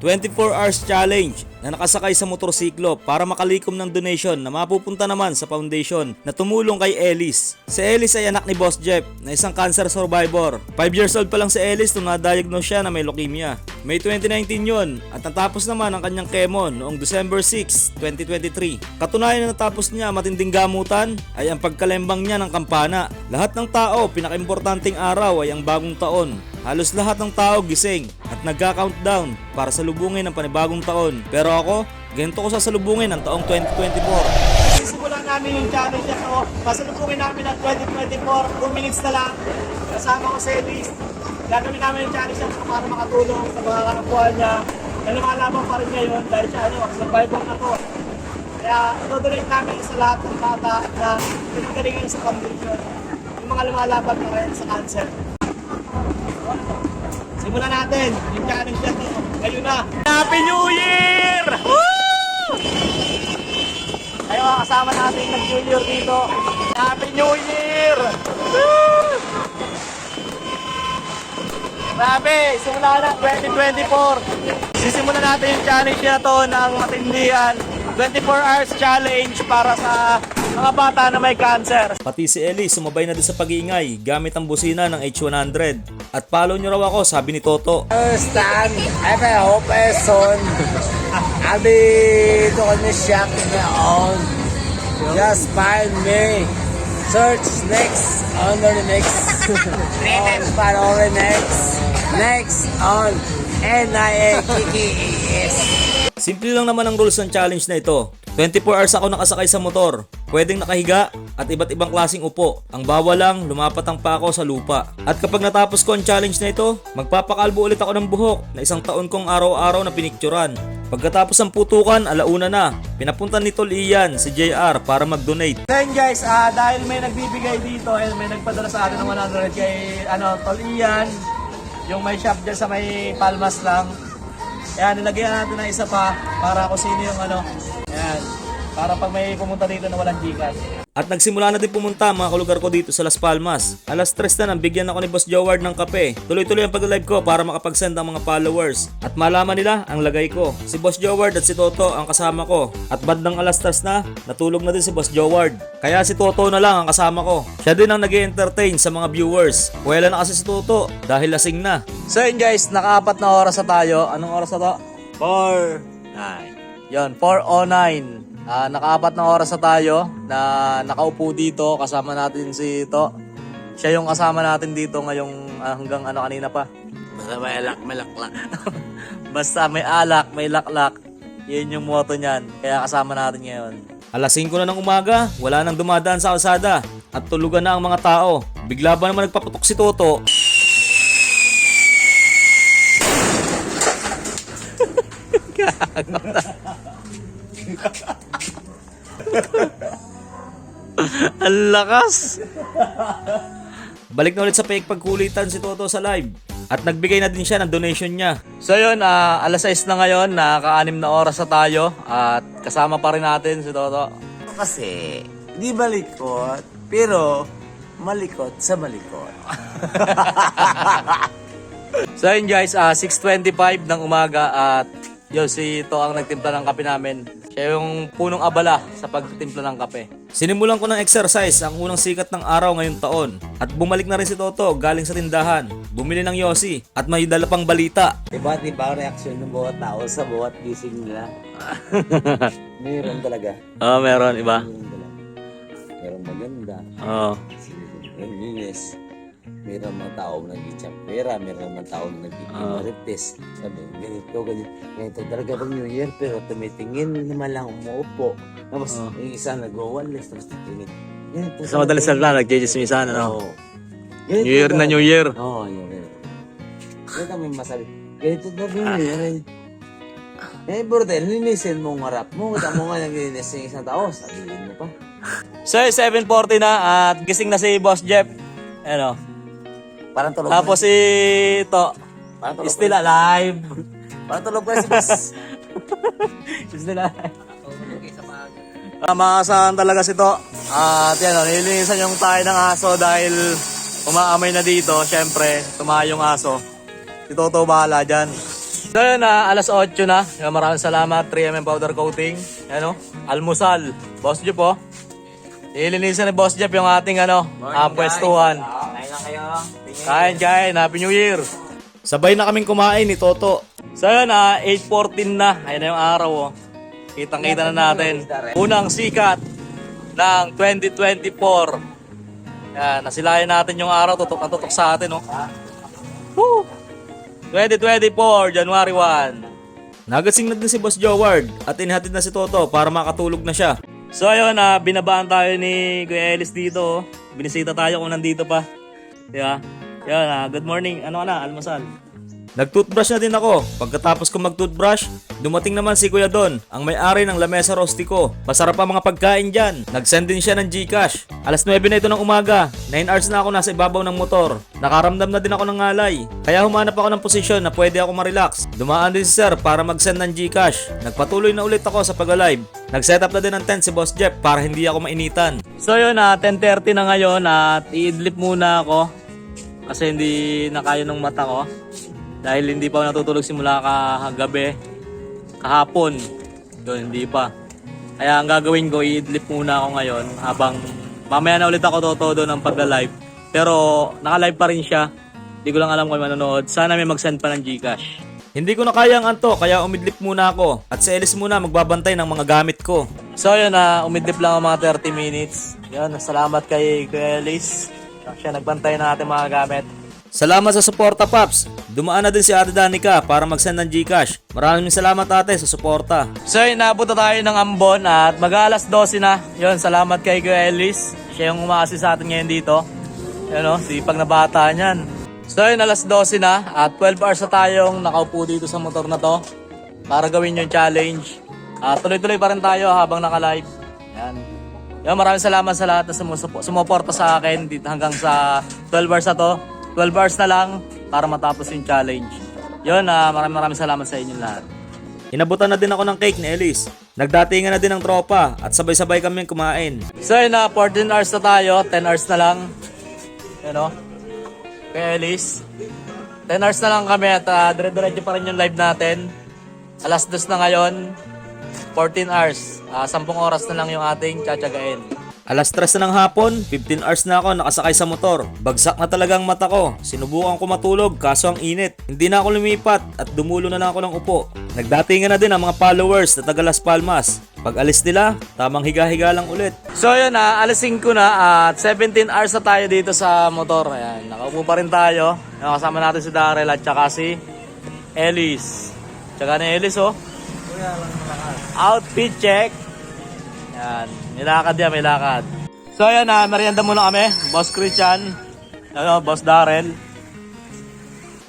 24 hours challenge na nakasakay sa motorsiklo para makalikom ng donation na mapupunta naman sa foundation na tumulong kay Ellis. Si Ellis ay anak ni Boss Jeff na isang cancer survivor. 5 years old pa lang si Ellis nung na-diagnose siya na may leukemia. May 2019 yon at natapos naman ang kanyang chemo noong December 6, 2023. Katunayan na natapos niya matinding gamutan ay ang pagkalembang niya ng kampana. Lahat ng tao, pinakaimportanteng araw ay ang bagong taon. Halos lahat ng tao gising at nagka-countdown para salubungin ang panibagong taon. Pero ako, ganito ko sasalubungin ang taong 2024. Sisimulan namin yung challenge na. Pasalubungin namin ang 2024. 2 minutes na lang. Kasama ko si Elise. Gagawin namin yung challenge na para makatulong sa mga kanakuha niya. Na lumalaban pa rin ngayon dahil siya ano, survivor na to. Kaya ito-donate namin sa lahat ng bata na pinagalingan sa foundation. Yung mga lumalaban na ngayon sa cancer. Simulan natin yung challenge na to. Ngayon na. Happy New Year! Tayo mga kasama natin nag-New Year dito. Happy New Year! Woo! Grabe, simula na 2024. Sisimulan natin yung challenge na to ng matindihan. 24 hours challenge para sa mga bata na may cancer. Pati si Ellie sumabay na din sa pag-iingay gamit ang busina ng H100. At follow nyo raw ako, sabi ni Toto. Stan, I have a hope son. Be doing the shop in my own. Just find me. Search next under the next. on the next. Next on N-I-A-K-K-E-S. Simple lang naman ang rules ng challenge na ito. 24 hours ako nakasakay sa motor. Pwedeng nakahiga at iba't ibang klasing upo. Ang bawal lang, lumapat ang pako sa lupa. At kapag natapos ko ang challenge na ito, magpapakalbo ulit ako ng buhok na isang taon kong araw-araw na pinikturan. Pagkatapos ng putukan, alauna na. Pinapuntan ni Tol Ian, si JR, para mag-donate. Then guys, ah dahil may nagbibigay dito and may nagpadala sa atin ng 100 kay ano, Tolian, yung may shop dyan sa may Palmas lang. Ayan, nilagyan natin ng isa pa para kung sino yung ano. Ayan, para pag may pumunta dito na walang Gcash. At nagsimula na din pumunta mga kalugar ko dito sa Las Palmas. Alas 3 na nang bigyan ako ni Boss Joward ng kape. Tuloy-tuloy ang pag-live ko para makapag-send ang mga followers. At malaman nila ang lagay ko. Si Boss Joward at si Toto ang kasama ko. At bandang alas 3 na, natulog na din si Boss Joward. Kaya si Toto na lang ang kasama ko. Siya din ang nag entertain sa mga viewers. Wala na kasi si Toto dahil lasing na. So yun guys, nakaapat na oras na tayo. Anong oras na to? 4, 9. Yun, 4.09. Ah, nakaapat na oras na tayo na nakaupo dito. Kasama natin si To. Siya yung kasama natin dito ngayong ah, hanggang ano kanina pa. Basta may alak, may laklak. Basta may alak, may laklak. Yan yung motto niyan. Kaya kasama natin ngayon. Alas 5 na ng umaga, wala nang dumadaan sa kalsada. At tulugan na ang mga tao. Bigla ba naman nagpaputok si Toto Ang lakas! Balik na ulit sa fake pagkulitan si Toto sa live. At nagbigay na din siya ng donation niya. So yun, ah, alas 6 na ngayon, nakaka-anim na oras na tayo at kasama pa rin natin si Toto. Kasi, di malikot, pero malikot sa malikot. So yun guys, ah, 6.25 ng umaga at yun, si To ang nagtimpla ng kape namin. Siya yung punong abala sa pagtimpla ng kape. Sinimulan ko ng exercise ang unang sikat ng araw ngayong taon. At bumalik na rin si Toto galing sa tindahan. Bumili ng Yossi at may dala pang balita. Iba't iba ang reaksyon ng bawat tao sa bawat gising nila. Meron talaga. Oo, oh, meron, iba. Meron talaga. Meron maganda. Oo. Meron linis. Meron mga tao na nag-chapera. Meron mga tao na nag-marites. Sabi, ganito, ganito. Ganito talaga pag New Year. Pero tumitingin naman lang umuupo. Tapos yung isa nag-walis. Tapos titingin. Ganito. Sa madalas na lang, nag-jismisan, ano? Oo. New Year na New Year. Oo, oh, yun. yun. Ganito may masabi. Ganito daw New Year. eh. Burdel, linisin mo ang harap mo. Kita mo nga naglilinis ng isang tao. Sabihin mo pa. So 7.40 na at gising na si Boss Jeff. Ano? Parang tulog Tapos si To, Parang tulog still alive. Parang tulog pa si boss. Still alive. Uh, makakasahan talaga si To. At yan, oh, nilinisan yung tayo ng aso dahil umaamay na dito. Siyempre, tumayo yung aso. Si Toto bahala dyan. So yun na, alas 8 na. Yan, maraming salamat, 3mm powder coating. Yan o, almusal. Boss Jeep po. Ilinisan ni Boss Jeff yung ating ano, ah, pwestuhan. Kain lang kayo. Kain, kain. Happy New Year. Sabay na kaming kumain ni Toto. So yun, ah, 8.14 na. Ayun na yung araw, oh. Kitang-kita na natin. Unang sikat ng 2024. Yan, nasilayan natin yung araw. Tutok na tutok sa atin, oh. Woo! 2024, January 1. Nagasing na din si Boss Joward at inihatid na si Toto para makatulog na siya. So ayun, ah, binabaan tayo ni Kuya Ellis dito. oh. Binisita tayo kung nandito pa. Di ba? Yan, ah, good morning. Ano na? Almasal. Nag-toothbrush na din ako. Pagkatapos ko mag-toothbrush, dumating naman si Kuya Don, ang may-ari ng Lamesa Rostico. Masarap ang mga pagkain dyan. Nag-send din siya ng Gcash. Alas 9 na ito ng umaga. 9 hours na ako nasa ibabaw ng motor. Nakaramdam na din ako ng ngalay. Kaya humanap ako ng posisyon na pwede ako ma-relax. Dumaan din si Sir para mag-send ng Gcash. Nagpatuloy na ulit ako sa pag-alive. Nag-set up na din ng tent si Boss Jeff para hindi ako mainitan. So yun, ah, 10.30 na ngayon at iidlip muna ako kasi hindi na kaya ng mata ko. Dahil hindi pa ako natutulog simula kagabi. Kahapon. Yun hindi pa. Kaya ang gagawin ko i-idlip muna ako ngayon habang mamaya na ulit ako toto ng pagla-live. Pero naka-live pa rin siya. Hindi ko lang alam kung may manonood. Sana may mag-send pa ng Gcash. Hindi ko na kaya ang anto kaya umidlip muna ako. At si Ellis muna magbabantay ng mga gamit ko. So yun na umidlip lang ang mga 30 minutes. Yun salamat kay Kuya Ellis siya nagbantay ng ating mga gamit Salamat sa suporta, Paps. Dumaan na din si Ate Danica para mag-send ng Gcash. Maraming salamat ate sa suporta. So, inabot na tayo ng Ambon at mag-alas 12 na. Yun, salamat kay Kuya Ellis. Siya yung umaasi sa atin ngayon dito. Yun o, sipag na bata niyan. So, yun, alas 12 na at 12 hours na tayong nakaupo dito sa motor na to para gawin yung challenge. At tuloy-tuloy pa rin tayo habang naka-live. Yan. Yan, maraming salamat sa lahat na sumusupo- sumuporta sa akin dito hanggang sa 12 hours na to. 12 hours na lang para matapos yung challenge. Yun, ah, maraming maraming salamat sa inyong lahat. Inabutan na din ako ng cake ni Elise. Nagdatingan na din ng tropa at sabay-sabay kami kumain. So yun na, 14 hours na tayo, 10 hours na lang. Yun o. Kay Elise. 10 hours na lang kami at uh, dire-diretso pa rin yung live natin. Alas 2 na ngayon, 14 hours. Ah, 10 oras na lang yung ating tsatsagain. Alas 3 na ng hapon, 15 hours na ako nakasakay sa motor. Bagsak na talaga ang mata ko. Sinubukan ko matulog kaso ang init. Hindi na ako lumipat at dumulo na lang ako ng upo. Nagdatingan na din ang mga followers na taga Las Palmas. Pag alis nila, tamang higa-higa lang ulit. So yun na, alas 5 na at 17 hours na tayo dito sa motor. Ayan, nakaupo pa rin tayo. Nakasama natin si Darrell at saka si Ellis. Tsaka ni Ellis oh. Outfit check. Yan. May lakad yan, may lakad. So ayan na, merienda muna kami. Boss Christian. Ano, Boss Darrell.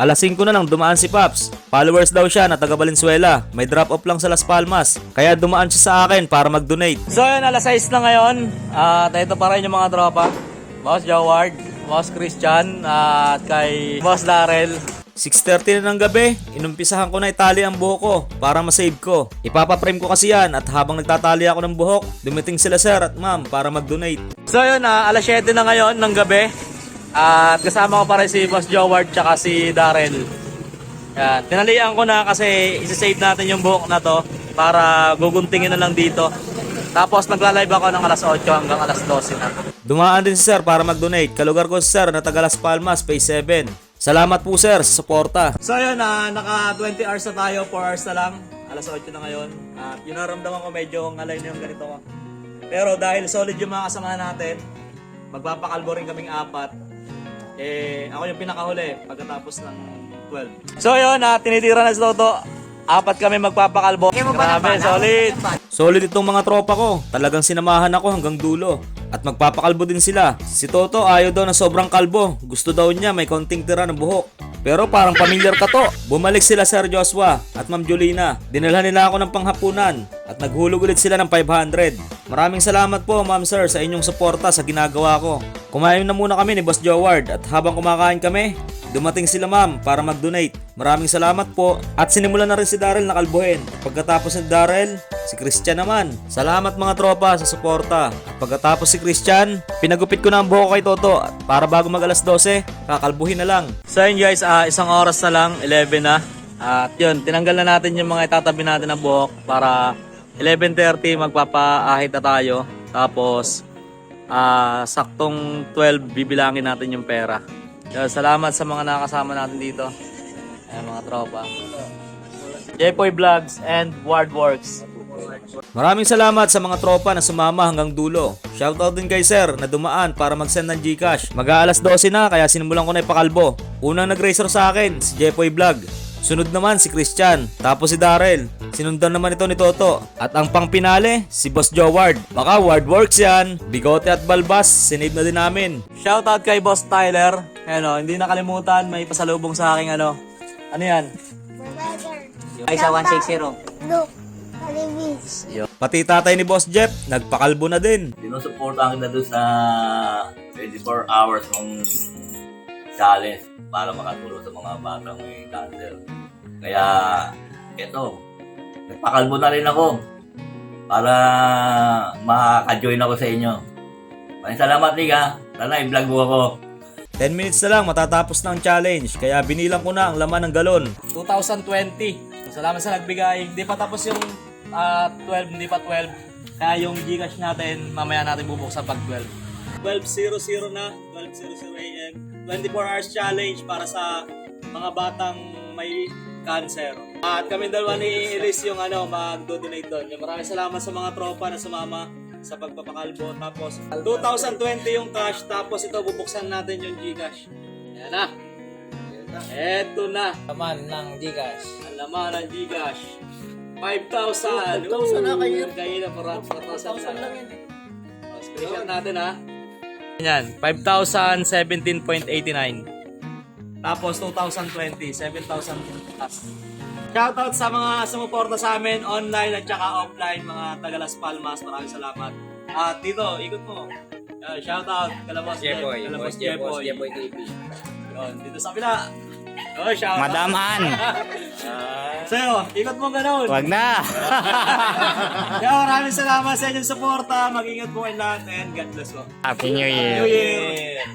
Alas 5 na lang dumaan si Paps. Followers daw siya na taga Valenzuela. May drop off lang sa Las Palmas. Kaya dumaan siya sa akin para mag-donate. So ayan, alas 6 na ngayon. At ito pa rin yung mga tropa. Boss Joward, Boss Christian, at kay Boss Darrell. 6.30 na ng gabi, inumpisahan ko na itali ang buhok ko para masave ko. Ipapaprame ko kasi yan at habang nagtatali ako ng buhok, dumating sila sir at ma'am para mag-donate. So yun, ah, alas 7 na ngayon ng gabi. At kasama ko pa rin si Boss Joward tsaka si Darrell. Yan, tinalian ko na kasi isi-save natin yung buhok na to para guguntingin na lang dito. Tapos nagla-live ako ng alas 8 hanggang alas 12 na. Dumaan din si Sir para mag-donate. Kalugar ko si Sir na taga Las Palmas, Phase 7. Salamat po Sir sa suporta. So yun, na naka 20 hours na tayo, 4 hours na lang. Alas 8 na ngayon. At yun naramdaman ko medyo ngalay na yung ganito ko. Pero dahil solid yung mga kasama natin, magpapakalbo rin kaming apat. Eh, ako yung pinakahuli pagkatapos ng 12. So yun, na tinitira na si Toto. Apat kami magpapakalbo. Grabe, solid. Solid itong mga tropa ko. Talagang sinamahan ako hanggang dulo. At magpapakalbo din sila. Si Toto ayaw daw na sobrang kalbo. Gusto daw niya may konting tira ng buhok. Pero parang pamilyar ka to. Bumalik sila Sir Joshua at Ma'am Jolina. Dinala nila ako ng panghapunan at naghulog ulit sila ng 500. Maraming salamat po Ma'am Sir sa inyong suporta sa ginagawa ko. Kumain na muna kami ni Boss Joward at habang kumakain kami, dumating sila ma'am para mag-donate. Maraming salamat po at sinimulan na rin si Daryl na kalbuhin. Pagkatapos ni Daryl, si Christian naman. Salamat mga tropa sa suporta. At pagkatapos si Christian, pinagupit ko na ang buhok kay Toto at para bago mag alas 12, kakalbuhin na lang. So yun guys, ah, isang oras na lang, 11 na. At yun, tinanggal na natin yung mga itatabi natin na buhok para 11.30 magpapaahit na tayo. Tapos, ah saktong 12 bibilangin natin yung pera. Yun, salamat sa mga nakasama natin dito. Ayan, mga tropa. Jepoy Vlogs and Wardworks. Maraming salamat sa mga tropa na sumama hanggang dulo. Shoutout din kay Sir na dumaan para mag-send ng Gcash. Mag-aalas 12 na kaya sinimulan ko na ipakalbo. Unang nag-racer sa akin, si Jepoy Vlog. Sunod naman si Christian, tapos si Darrell. Sinundan naman ito ni Toto. At ang pangpinale, si Boss Joe Ward. Baka Wardworks yan. Bigote at Balbas, sinave na din namin. Shoutout kay Boss Tyler. Ano, hindi nakalimutan, may pasalubong sa akin ano. Ano yan? Ay, sa 160. Look, Kalibis. Pati tatay ni Boss Jeff, nagpakalbo na din. sinusuportahan kita doon sa 24 hours ng challenge para makatulong sa mga batang may cancer. Kaya, eto, nagpakalbo na rin ako para makaka-join ako sa inyo. Maraming salamat, Liga. Sana i-vlog mo ako. 10 minutes na lang matatapos na ang challenge kaya binilang ko na ang laman ng galon. 2020. Salamat sa nagbigay. Hindi pa tapos yung ah, 12, hindi pa 12. Kaya yung Gcash natin, mamaya natin bubuksan pag 12. 12.00 na, 12.00 AM. 24 hours challenge para sa mga batang may cancer. At kami dalawa ni Elise yung ano, mag-donate doon. Maraming salamat sa mga tropa na sumama sa pagpapakalbo. Tapos 2020 yung cash, tapos ito bubuksan natin yung Gcash. Ayan na. Eto na. Laman ng Gcash. Laman ng Gcash. 5,000. 5,000 na kayo. Kayo na, 4,000 lang yan. Oh, Screenshot natin ha. Yan, 5,017.89. Tapos 2020, 7,000 plus. Shoutout sa mga sumuporta sa amin online at saka offline, mga taga Las Palmas. Maraming salamat. At dito, ikot mo. Uh, shoutout. Kalabos Boss Jepoy. Jepoy. Jepoy TV. Yun, dito sa kabila. Oh, shoutout. Madam Ann. Sa'yo, ikot mo ganun. Wag na. Kaya maraming salamat sa inyong suporta. Mag-ingat po kayo lahat and God bless po. Happy New Year. New Year!